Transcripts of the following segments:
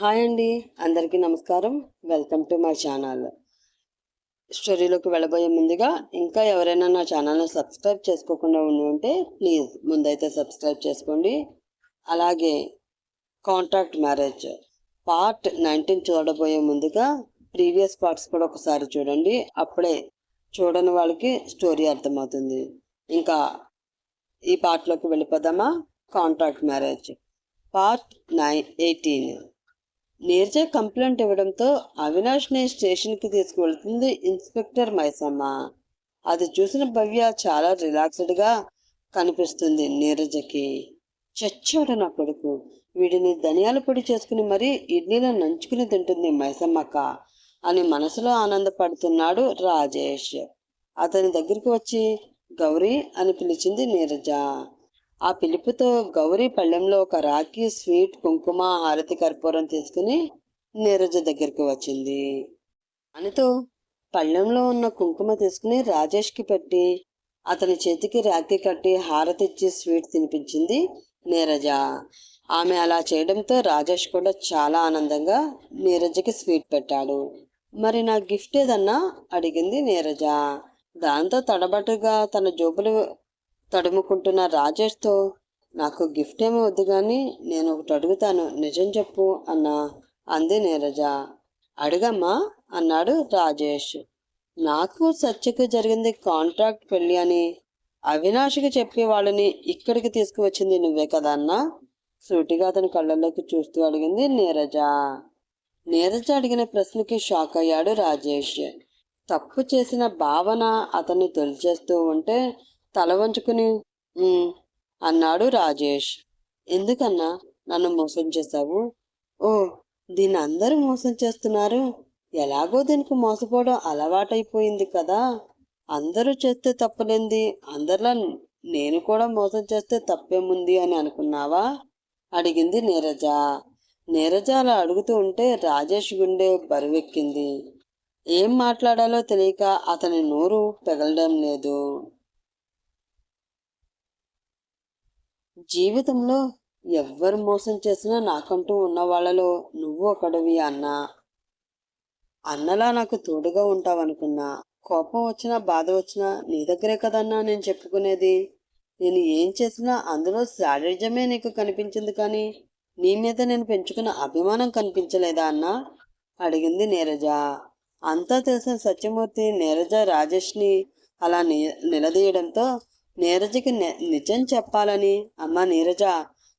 Hi అండి. అందరికీ నమస్కారం. Welcome to my channel. స్టోరీలోకి వెళ్ళబోయే ముందుగా ఇంకా ఎవరైనా నా ఛానల్ని సబ్స్క్రైబ్ చేసుకోకుండా ఉండి ఉంటే ప్లీజ్ ముందైతే సబ్స్క్రైబ్ చేసుకోండి. అలాగే కాంట్రాక్ట్ మ్యారేజ్ పార్ట్ నైన్టీన్ చూడబోయే ముందుగా ప్రీవియస్ పార్ట్స్ కూడా ఒకసారి చూడండి. అప్పుడే చూడని వాళ్ళకి స్టోరీ అర్థమవుతుంది. ఇంకా ఈ పార్ట్లోకి వెళ్ళిపోదామా? Contract marriage part nine eighteen. Neeraja complaint ఇవ్వడంతో అవినాష్ని స్టేషన్కి తీసుకువెళ్తుంది ఇన్స్పెక్టర్ మైసమ్మ. అది చూసిన భవ్య చాలా రిలాక్స్డ్గా కనిపిస్తుంది నీరజకి. చచ్చాడు నా కొడుకు. వీడిని ధనియాల పొడి చేసుకుని మరీ ఇడ్లీలో నంచుకుని తింటుంది మైసమ్మక్క అని మనసులో ఆనందపడుతున్నాడు రాజేష్. అతని దగ్గరికి వచ్చి గౌరీ అని పిలిచింది నీరజ. ఆ పిలుపుతో గౌరీ పళ్ళెంలో ఒక రాఖీ స్వీట్ కుంకుమ హారతి కర్పూరం తీసుకుని నీరజ దగ్గరికి వచ్చింది. అనితో పళ్ళెంలో ఉన్న కుంకుమ తీసుకుని రాజేష్కి పెట్టి అతని చేతికి రాఖీ కట్టి హారతి ఇచ్చి స్వీట్ తినిపించింది నీరజ. ఆమె అలా చేయడంతో రాజేష్ కూడా చాలా ఆనందంగా నీరజకి స్వీట్ పెట్టాడు. మరి నా గిఫ్ట్ ఏదన్నా? అడిగింది నీరజ. దాంతో తడబటుగా తన జోబులు తడుముకుంటున్న రాజేష్తో నాకు గిఫ్ట్ ఏమో వద్దు కానీ నేను ఒకటి అడుగుతాను. నిజం చెప్పు అన్నా. అంది నీరజ. అడుగమ్మా అన్నాడు రాజేష్. నాకు సత్యకు జరిగింది కాంట్రాక్ట్ పెళ్ళి అని అవినాష్కి చెప్పి వాళ్ళని ఇక్కడికి తీసుకువచ్చింది నువ్వే కదా అన్నా? సూటిగా అతని కళ్ళల్లోకి చూస్తూ అడిగింది నీరజ. నీరజ అడిగిన ప్రశ్నకి షాక్ అయ్యాడు రాజేష్. తప్పు చేసిన భావన అతన్ని తొలిచేస్తూ ఉంటే తల వంచుకుని అన్నాడు రాజేష్. ఎందుకన్నా? నన్ను మోసం చేశావు? ఓ దీన్ని అందరూ మోసం చేస్తున్నారు. ఎలాగో దీనికి మోసపోవడం అలవాటైపోయింది కదా. అందరూ చేస్తే తప్పలేంది. అందరిలా నేను కూడా మోసం చేస్తే తప్పేముంది అని అనుకున్నావా? అడిగింది నీరజ. నీరజ అలా అడుగుతూ ఉంటే రాజేష్ గుండె బరువెక్కింది. ఏం మాట్లాడాలో తెలియక అతని నోరు పెగలడం లేదు. జీవితంలో ఎవ్వరు మోసం చేసినా నాకంటూ ఉన్న వాళ్ళలో నువ్వు ఒకడివి అన్నా. అన్నలా నాకు తోడుగా ఉంటావనుకున్నా కోపం వచ్చినా బాధ వచ్చినా నీ దగ్గరే కదన్నా నేను చెప్పుకునేది. నేను ఏం చేసినా అందులో శాడిజమే నీకు కనిపించింది కానీ నీ మీద నేను పెంచుకున్న అభిమానం కనిపించలేదా అన్నా? అడిగింది నీరజ. అంతా తెలిసిన సత్యమూర్తి నీరజ రాజేష్ని అలా ని నిలదీయడంతో నీరజకి నిజం చెప్పాలని అమ్మ నీరజ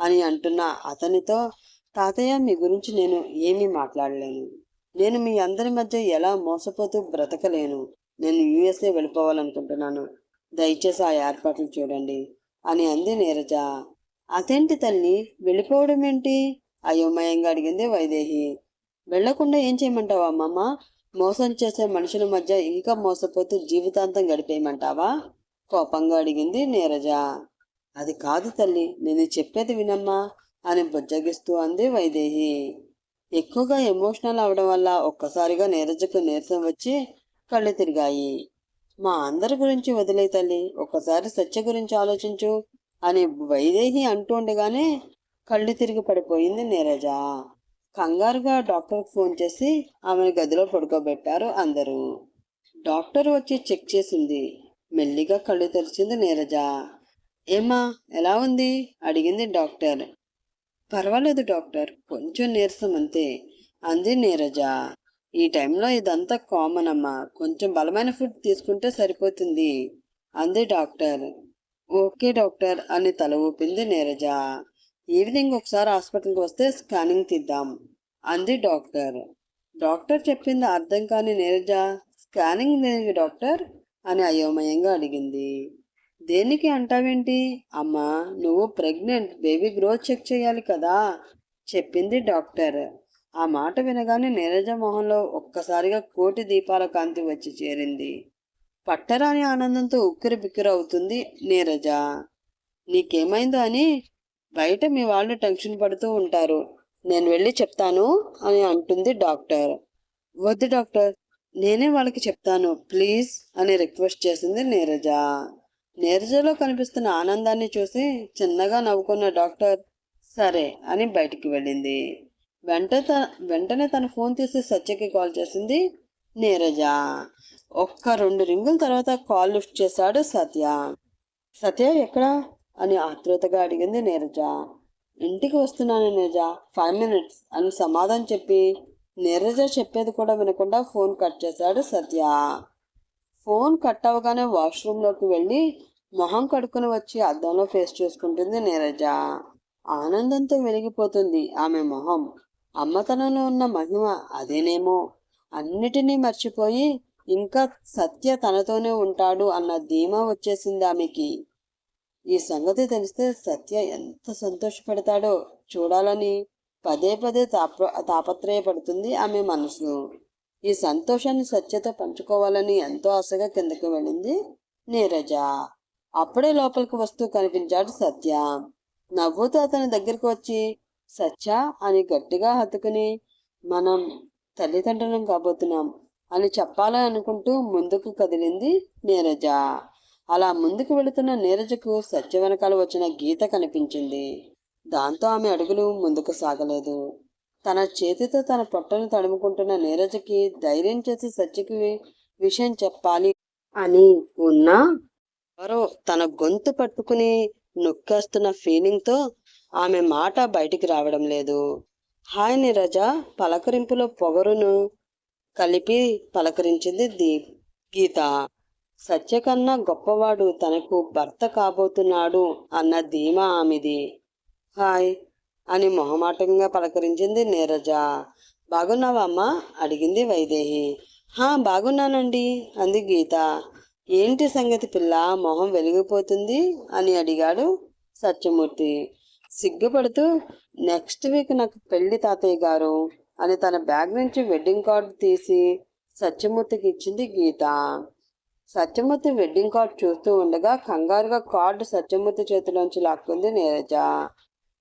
అని అంటున్న అతనితో తాతయ్య మీ గురించి నేను ఏమీ మాట్లాడలేను. నేను మీ అందరి మధ్య ఎలా మోసపోతూ బ్రతకలేను. నేను యుఎస్ఏ వెళ్ళిపోవాలనుకుంటున్నాను. దయచేసి ఆ ఏర్పాట్లు చూడండి అని అంది నీరజ. అదేంటి తల్లి? వెళ్ళిపోవడం ఏంటి? అయోమయంగా అడిగింది వైదేహి. వెళ్ళకుండా ఏం చేయమంటావా అమ్మమ్మ? మోసం చేసే మనుషుల మధ్య ఇంకా మోసపోతూ జీవితాంతం గడిపేయమంటావా? కోపంగా అడిగింది నీరజ. అది కాదు తల్లి నేను చెప్పేది వినమ్మా అని బుజ్జగిస్తూ అంది వైదేహి. ఎక్కువగా ఎమోషనల్ అవడం వల్ల ఒక్కసారిగా నీరజకు నీరసం వచ్చి కళ్ళు తిరిగాయి. మా అందరి గురించి వదిలే తల్లి ఒక్కసారి సత్య గురించి ఆలోచించు అని వైదేహి అంటూ ఉండగానే కళ్ళు తిరిగి పడిపోయింది నీరజ. కంగారుగా డాక్టర్కి ఫోన్ చేసి ఆమెను గదిలో పడుకోబెట్టారు అందరూ. డాక్టర్ వచ్చి చెక్ చేసింది. మెల్లిగా కళ్ళు తెరిచింది నీరజ. ఏమా ఎలా ఉంది? అడిగింది డాక్టర్. పర్వాలేదు డాక్టర్ కొంచెం నీరసం అంతే అంది నీరజ. ఈ టైంలో ఇదంతా కామన్ అమ్మా కొంచెం బలమైన ఫుడ్ తీసుకుంటే సరిపోతుంది అంది డాక్టర్. ఓకే డాక్టర్ అని తల ఊపింది నీరజ. ఈవినింగ్ ఒకసారి హాస్పిటల్కి వస్తే స్కానింగ్ తీద్దాం అంది డాక్టర్. డాక్టర్ చెప్పింది అర్థం కాని నీరజ స్కానింగ్ దేనికి డాక్టర్ అని అయోమయంగా అడిగింది. దేనికి అంటావేంటి? అమ్మా నువ్వు ప్రెగ్నెంట్ బేబీ గ్రోత్ చెక్ చేయాలి కదా చెప్పింది డాక్టర్. ఆ మాట వినగానే నీరజ మొహంలో ఒక్కసారిగా కోటి దీపాల కాంతి వచ్చి చేరింది. పట్టరాని ఆనందంతో ఉక్కిరి బిక్కిరి అవుతుంది నీరజ. నీకేమైందో అని? బయట మీ వాళ్ళు టెన్షన్ పడుతూ ఉంటారు. నేను వెళ్ళి చెప్తాను అని అంటుంది డాక్టర్. వద్దు డాక్టర్ నేనే వాళ్ళకి చెప్తాను ప్లీజ్ అని రిక్వెస్ట్ చేసింది నీరజ. నీరజలో కనిపిస్తున్న ఆనందాన్ని చూసి చిన్నగా నవ్వుకున్న డాక్టర్ సరే అని బయటికి వెళ్ళింది. వెంట వెంటనే తన ఫోన్ తీసి సత్యకి కాల్ చేసింది నీరజ. ఒక్క రెండు రింగుల తర్వాత కాల్ లిఫ్ట్ చేశాడు సత్య. సత్య ఎక్కడా? అని ఆతృతగా అడిగింది నీరజ. ఇంటికి వస్తున్నాను నీరజ. ఫైవ్ మినిట్స్ అని సమాధానం చెప్పి నీరజ చెప్పేది కూడా వినకుండా ఫోన్ కట్ చేశాడు సత్య. ఫోన్ కట్ అవ్వగానే వాష్రూమ్లోకి వెళ్ళి మొహం కడుక్కుని వచ్చి అద్దంలో ఫేస్ చూసుకుంటుంది నీరజ. ఆనందంతో వెలిగిపోతుంది ఆమె మొహం. అమ్మతనంలో ఉన్న మహిమ అదేనేమో. అన్నిటినీ మర్చిపోయి ఇంకా సత్య తనతోనే ఉంటాడు అన్న ధీమా వచ్చేసింది ఆమెకి. ఈ సంగతి తెలిస్తే సత్య ఎంత సంతోషపడతాడో చూడాలని పదే పదే తాప తాపత్రయపడుతుంది ఆమె మనసు ఈ సంతోషాన్ని సత్యతో పంచుకోవాలని ఎంతో ఆశగా కిందకి వెళ్ళింది నీరజ. అప్పుడే లోపలికి వస్తూ కనిపించాడు సత్య. నవ్వుతూ అతని దగ్గరికి వచ్చి సత్య అని గట్టిగా హత్తుకుని మనం తల్లిదండ్రులం కాబోతున్నాం అని చెప్పాలని అనుకుంటూ ముందుకు కదిలింది నీరజ. అలా ముందుకు వెళుతున్న నీరజకు సత్య వెనకాల వచ్చిన గీత కనిపించింది. దాంతో ఆమె అడుగులు ముందుకు సాగలేదు. తన చేతితో తన పొట్టను తడుముకుంటున్న నీరజకి ధైర్యం చేసి సత్యకి విషయం చెప్పాలి అని ఉన్నా ఎవరో తన గొంతు పట్టుకుని నొక్కేస్తున్న ఫీలింగ్తో ఆమె మాట బయటికి రావడం లేదు. హాయ్ నీరజ పలకరింపులో పొగరును కలిపి పలకరించింది దీప్ గీత. సత్య కన్నా గొప్పవాడు తనకు భర్త కాబోతున్నాడు అన్న ధీమా ఆమెది. హాయ్ అని మొహమాటంగా పలకరించింది నీరజ. బాగున్నావా అమ్మా? అడిగింది వైదేహి. హా బాగున్నానండి అంది గీత. ఏంటి సంగతి పిల్ల? మొహం వెలిగిపోతుంది అని అడిగాడు సత్యమూర్తి. సిగ్గుపడుతూ నెక్స్ట్ వీక్ నాకు పెళ్ళి తాతయ్య గారు అని తన బ్యాగ్ నుంచి వెడ్డింగ్ కార్డు తీసి సత్యమూర్తికి ఇచ్చింది గీత. సత్యమూర్తి వెడ్డింగ్ కార్డు చూస్తూ ఉండగా కంగారుగా కార్డు సత్యమూర్తి చేతిలోంచి లాక్కుంది నీరజ.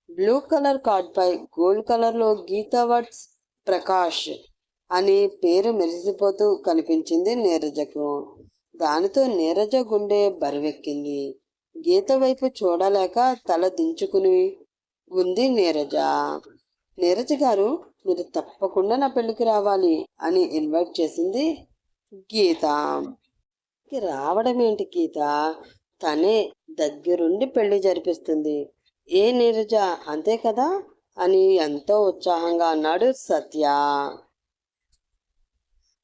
బ్లూ కలర్ కార్డ్పై గోల్డ్ కలర్లో గీతా వర్డ్స్ ప్రకాష్ అని పేరు మెరిసిపోతూ కనిపించింది నీరజకు. దానితో నీరజ గుండె బరువెక్కింది. గీత వైపు చూడలేక తల దించుకుని ఉంది నీరజ. నీరజ గారు మీరు తప్పకుండా నా పెళ్ళికి రావాలి అని ఇన్వైట్ చేసింది గీత. రావడం ఏంటి గీత? తనే దగ్గరుండి పెళ్ళి జరిపిస్తుంది. ఏ నీరజ? అంతే కదా? అని ఎంతో ఉత్సాహంగా అన్నాడు సత్య.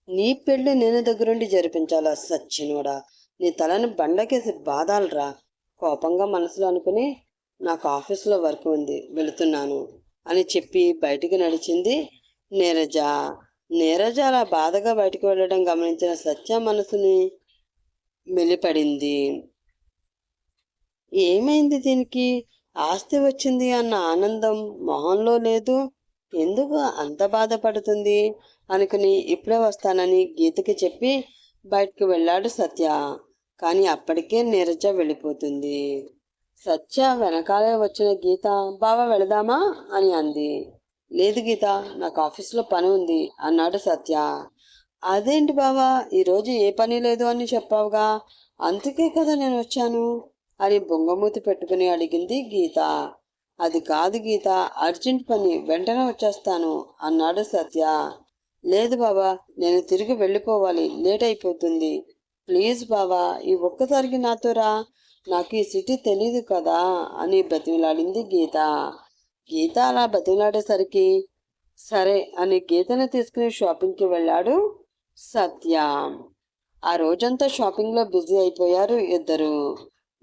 నీ పెళ్ళి నేను దగ్గరుండి జరిపించాలా సచ్చినోడా? నీ తలని బండకేసి బాధాలరా కోపంగా మనసులో అనుకుని నాకు ఆఫీస్లో వర్క్ ఉంది వెళుతున్నాను అని చెప్పి బయటికి నడిచింది నీరజ. నీరజ అలా బాధగా బయటకు వెళ్ళడం గమనించిన సత్య మనసుని మెలిపడింది. ఏమైంది దీనికి? ఆస్తి వచ్చింది అన్న ఆనందం మొహంలో లేదు. ఎందుకు అంత బాధపడుతుంది? అనుకుని ఇప్పుడే వస్తానని గీతకి చెప్పి బయటకు వెళ్ళాడు సత్య. కానీ అప్పటికే నీరజ వెళ్ళిపోతుంది. సత్య వెనకాలే వచ్చిన గీత బావ వెళదామా? అని అంది. లేదు గీత నాకు ఆఫీస్లో పని ఉంది అన్నాడు సత్య. అదేంటి బావా ఈరోజు ఏ పని లేదు అని చెప్పావుగా? అందుకే కదా నేను వచ్చాను. అని బొంగమూతి పెట్టుకుని అడిగింది గీత. అది కాదు గీత అర్జెంట్ పని వెంటనే వచ్చేస్తాను అన్నాడు సత్య. లేదు బాబా నేను తిరిగి వెళ్ళిపోవాలి లేట్ అయిపోతుంది. ప్లీజ్ బాబా ఈ ఒక్కసారికి నాతో రా. నాకు ఈ సిటీ తెలీదు కదా అని బతిమిలాడింది గీత. గీత అలా బతిమిలాడేసరికి సరే అని గీతను తీసుకుని షాపింగ్కి వెళ్ళాడు సత్య. ఆ రోజంతా షాపింగ్లో బిజీ అయిపోయారు ఇద్దరు.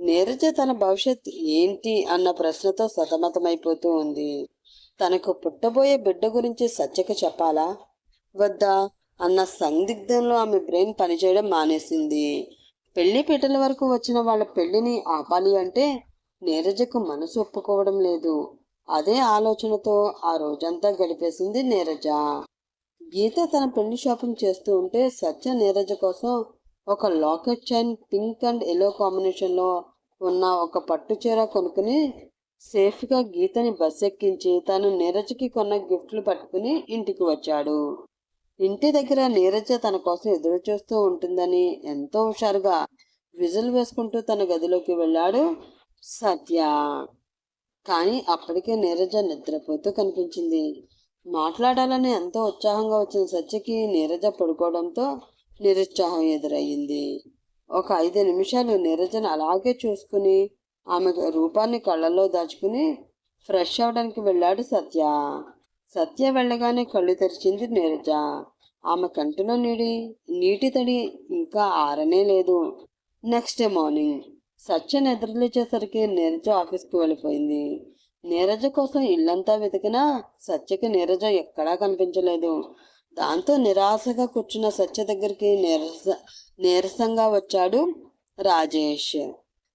నీరజ తన భవిష్యత్ ఏంటి అన్న ప్రశ్నతో సతమతమైపోతూ ఉంది. తనకు పుట్టబోయే బిడ్డ గురించి సత్యకు చెప్పాలా? వద్దా? అన్న సందిగ్ధంలో ఆమె బ్రెయిన్ పనిచేయడం మానేసింది. పెళ్ళి పీటల వరకు వచ్చిన వాళ్ళ పెళ్ళిని ఆపాలి అంటే నీరజకు మనసు ఒప్పుకోవడం లేదు. అదే ఆలోచనతో ఆ రోజంతా గడిపేసింది నీరజ. గీత తన పెళ్ళి షాపింగ్ చేస్తూ ఉంటే సత్య నీరజ కోసం ఒక locket chain pink and yellow కాంబినేషన్లో ఉన్న ఒక పట్టు చీర కొనుక్కుని సేఫ్గా గీతని బస్ ఎక్కించి తను నీరజకి కొన్న గిఫ్ట్లు పట్టుకుని ఇంటికి వచ్చాడు. ఇంటి దగ్గర నీరజ తన కోసం ఎదురు చూస్తూ ఉంటుందని ఎంతో హుషారుగా విజిల్ వేసుకుంటూ తన గదిలోకి వెళ్ళాడు సత్య. కానీ అప్పటికే నీరజ నిద్రపోతూ కనిపించింది. మాట్లాడాలని ఎంతో ఉత్సాహంగా వచ్చిన సత్యకి నీరజ పడుకోవడంతో నిరుత్సాహం ఎదురయ్యింది. ఒక ఐదు నిమిషాలు నీరజను అలాగే చూసుకుని ఆమె రూపాన్ని కళ్ళల్లో దాచుకుని ఫ్రెష్ అవడానికి వెళ్ళాడు సత్య. సత్య వెళ్ళగానే కళ్ళు తెరిచింది నీరజ. ఆమె కంటిలో నీడి నీటి తడి ఇంకా ఆరనే లేదు. నెక్స్ట్ డే మార్నింగ్ సత్య నిద్రలేచేసరికి నీరజ ఆఫీస్కి వెళ్ళిపోయింది. నీరజ కోసం ఇల్లంతా వెతికినా సత్యకి నీరజ ఎక్కడా కనిపించలేదు. దాంతో నిరాశగా కూర్చున్న సత్య దగ్గరికి నీరస నీరసంగా వచ్చాడు రాజేష్.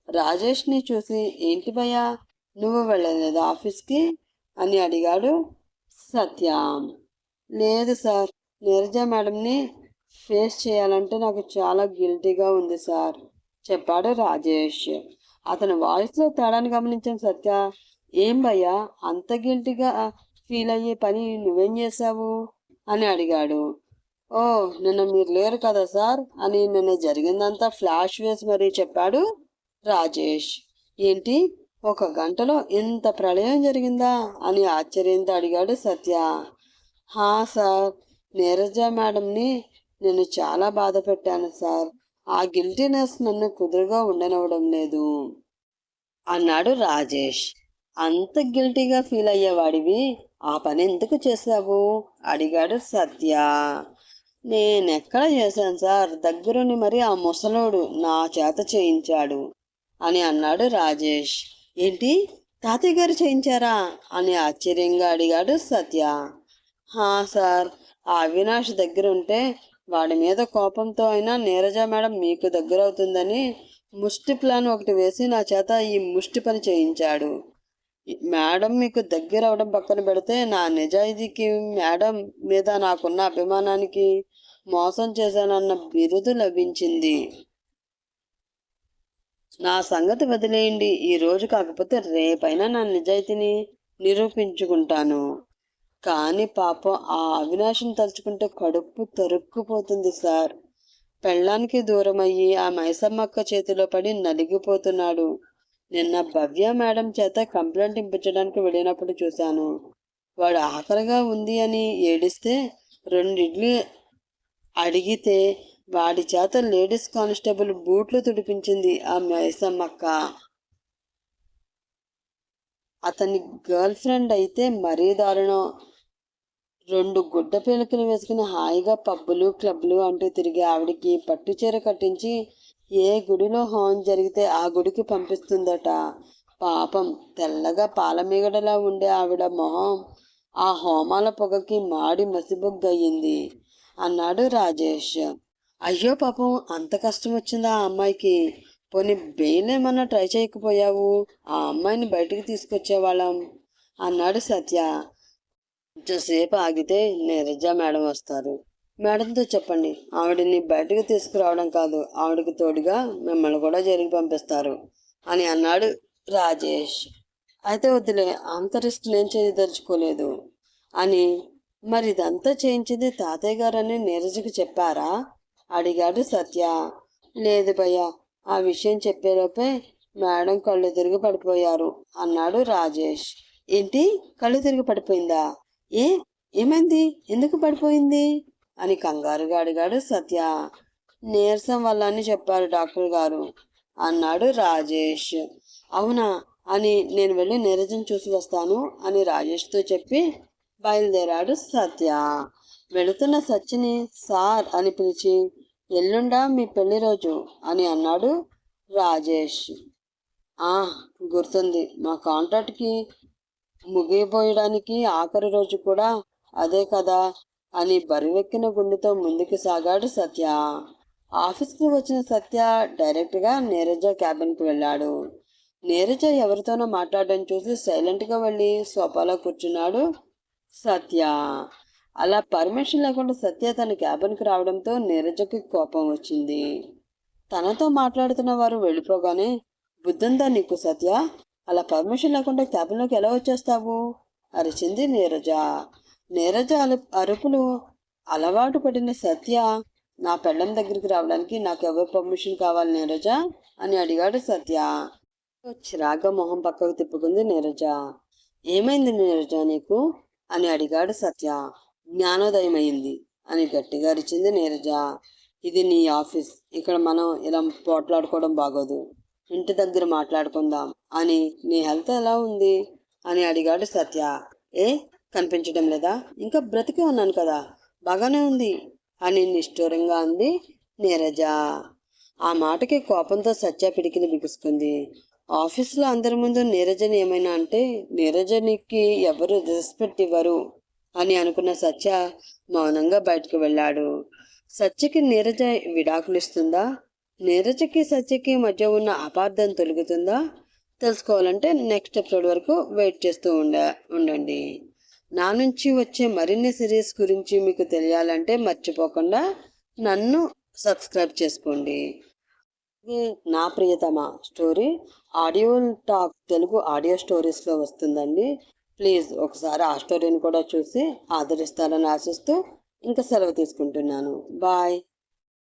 రాజేష్ని చూసి ఏంటి భయ్యా నువ్వు వెళ్ళలేదు ఆఫీస్కి? అని అడిగాడు సత్య. లేదు సార్ నీరజ మేడంని ఫేస్ చేయాలంటే నాకు చాలా గిల్టీగా ఉంది సార్ చెప్పాడు రాజేష్. అతని వాయిస్లో తేడాన్ని గమనించిన సత్య ఏం భయ్యా అంత గిల్టీగా ఫీల్ అయ్యే పని నువ్వేం చేశావు? అని అడిగాడు. ఓ నిన్న మీరు లేరు కదా సార్? అని నిన్న జరిగిందంతా ఫ్లాష్ వేసి మరీ చెప్పాడు రాజేష్. ఏంటి? ఒక గంటలో ఇంత ప్రళయం జరిగిందా? అని ఆశ్చర్యంతో అడిగాడు సత్య. హా సార్ నీరజ మేడంని నేను చాలా బాధ పెట్టాను సార్. ఆ గిల్టీనెస్ నన్ను కుదురుగా ఉండనివ్వడం లేదు అన్నాడు రాజేష్. అంత గిల్టీగా ఫీల్ అయ్యేవాడివి? ఆ పని ఎందుకు చేశావు? అడిగాడు సత్య. నేనెక్కడ చేశాను సార్? దగ్గరుండి మరి ఆ ముసలోడు నా చేత చేయించాడు అని అన్నాడు రాజేష్. ఏంటి? తాతయ్య గారు చేయించారా? అని ఆశ్చర్యంగా అడిగాడు సత్య. హా సార్ ఆ అవినాష్ దగ్గర ఉంటే వాడి మీద కోపంతో అయినా నీరజ మేడం మీకు దగ్గర అవుతుందని ముష్టి ప్లాన్ ఒకటి వేసి నా చేత ఈ ముష్టి పని చేయించాడు. మేడం మీకు దగ్గర అవడం పక్కన పెడితే నా నిజాయితీకి మేడం మీద నాకున్న అభిమానానికి మోసం చేశానన్న బిరుదు లభించింది. నా సంగతి వదిలేయండి. ఈ రోజు కాకపోతే రేపైనా నా నిజాయితీని నిరూపించుకుంటాను. కానీ పాపం ఆ అవినాశం తలుచుకుంటే కడుపు తరుక్కుపోతుంది సార్. పెళ్ళానికి దూరం అయ్యి ఆ మైసమ్మక్క చేతిలో పడి నలిగిపోతున్నాడు. నిన్న భవ్య మేడం చేత కంప్లైంట్ ఇంపించడానికి వెళ్ళినప్పుడు చూశాను. వాడు ఆకలిగా ఉంది అని ఏడిస్తే రెండు ఇడ్లీ అడిగితే వాడి చేత లేడీస్ కానిస్టేబుల్ బూట్లు తుడిపించింది ఆ మైసమ్మక్క. అతని గర్ల్ ఫ్రెండ్ అయితే మరీ దారుణం. రెండు గుడ్డ పిలకలు వేసుకుని హాయిగా పబ్బులు క్లబ్లు అంటూ తిరిగి ఆవిడికి పట్టు చీర కట్టించి ఏ గుడిలో హోమం జరిగితే ఆ గుడికి పంపిస్తుందట. పాపం తెల్లగా పాలమీగడలా ఉండే ఆవిడ మొహం ఆ హోమాల పొగకి మాడి మసిబొగ్గయింది. అన్నాడు రాజేష్. అయ్యో పాపం అంత కష్టం వచ్చిందా ఆ అమ్మాయికి? పోనీ బెయిలేమన్నా ట్రై చేయకపోయావు? ఆ అమ్మాయిని బయటికి తీసుకొచ్చేవాళ్ళం అన్నాడు సత్య. కొంచెంసేపు ఆగితే నీరజ మేడం వస్తారు. మేడంతో చెప్పండి. ఆవిడని బయటకు తీసుకురావడం కాదు ఆవిడకి తోడుగా మిమ్మల్ని కూడా జరిగి పంపిస్తారు అని అన్నాడు రాజేష్. అయితే వదిలే అంత రిస్క్ నేను చేయదలుచుకోలేదు అని. మరి ఇదంతా చేయించింది తాతయ్య గారని నీరజకు చెప్పారా? అడిగాడు సత్య. లేదు భయ్య ఆ విషయం చెప్పేలోపే మేడం కళ్ళు తిరిగి పడిపోయారు అన్నాడు రాజేష్. ఏంటి? కళ్ళు తిరిగి పడిపోయిందా? ఏ? ఏమైంది? ఎందుకు పడిపోయింది? అని కంగారుగా అడిగాడు సత్య. నీరసం వల్ల అని చెప్పారు డాక్టర్ గారు అన్నాడు రాజేష్. అవునా? అని నేను వెళ్ళి నీరజం చూసి వస్తాను అని రాజేష్తో చెప్పి బయలుదేరాడు సత్య. వెళుతున్న సత్యని సార్ అని పిలిచి ఎల్లుండా మీ పెళ్ళి రోజు అని అన్నాడు రాజేష్. ఆ గుర్తుంది. మా కాంట్రాక్ట్కి ముగిపోయడానికి ఆఖరి రోజు కూడా అదే కదా. అని బరువెక్కిన గుండెతో ముందుకు సాగాడు సత్య. ఆఫీస్కి వచ్చిన సత్య డైరెక్ట్గా నీరజ క్యాబిన్కి వెళ్ళాడు. నీరజ ఎవరితోనో మాట్లాడడం చూసి సైలెంట్గా వెళ్ళి సోఫాలో కూర్చున్నాడు సత్య. అలా పర్మిషన్ లేకుండా సత్య తన క్యాబిన్కి రావడంతో నీరజకి కోపం వచ్చింది. తనతో మాట్లాడుతున్న వారు వెళ్ళిపోగానే బుద్ధుందా నీకు సత్య అలా పర్మిషన్ లేకుండా క్యాబిన్లోకి ఎలా వచ్చేస్తావు? అరిచింది నీరజ. నీరజ అరుపులు అలవాటు పడిన సత్య నా పెళ్ళం దగ్గరికి రావడానికి నాకు ఎవరు పర్మిషన్ కావాలి నీరజ? అని అడిగాడు సత్య. చిరాగా మొహం పక్కకు తిప్పుకుంది నీరజ. ఏమైంది నీరజ నీకు? అని అడిగాడు సత్య. జ్ఞానోదయమైంది అని గట్టిగా అరిచింది నీరజ. ఇది నీ ఆఫీస్. ఇక్కడ మనం ఇలా పోట్లాడుకోవడం బాగోదు. ఇంటి దగ్గర మాట్లాడుకుందాం. అని నీ హెల్త్ ఎలా ఉంది? అని అడిగాడు సత్య. ఏ కనిపించడం లేదా? ఇంకా బ్రతికి ఉన్నాను కదా. బాగానే ఉంది. అని నిష్ఠూరంగా అంది నీరజ. ఆ మాటకి కోపంతో సత్య పిడికిని బిగుసుకుంది. ఆఫీసులో అందరి ముందు నీరజని ఏమైనా అంటే నీరజనికి ఎవరు రెస్పెక్ట్ ఇవ్వరు అని అనుకున్న సత్య మౌనంగా బయటకు వెళ్ళాడు. సత్యకి నీరజ విడాకులు ఇస్తుందా? నీరజకి సత్యకి మధ్య ఉన్న అపార్థం తొలుగుతుందా? తెలుసుకోవాలంటే నెక్స్ట్ ఎపిసోడ్ వరకు వెయిట్ చేస్తూ ఉండ ఉండండి. నా నుంచి వచ్చే మరిన్ని సిరీస్ గురించి మీకు తెలియాలంటే మర్చిపోకుండా నన్ను సబ్స్క్రైబ్ చేసుకోండి. నా ప్రియతమ story. Audio talk Telugu audio స్టోరీస్లో వస్తుందండి. ప్లీజ్ ఒకసారి ఆ స్టోరీని కూడా చూసి ఆదరిస్తారని ఆశిస్తూ ఇంకా సెలవు తీసుకుంటున్నాను. బాయ్.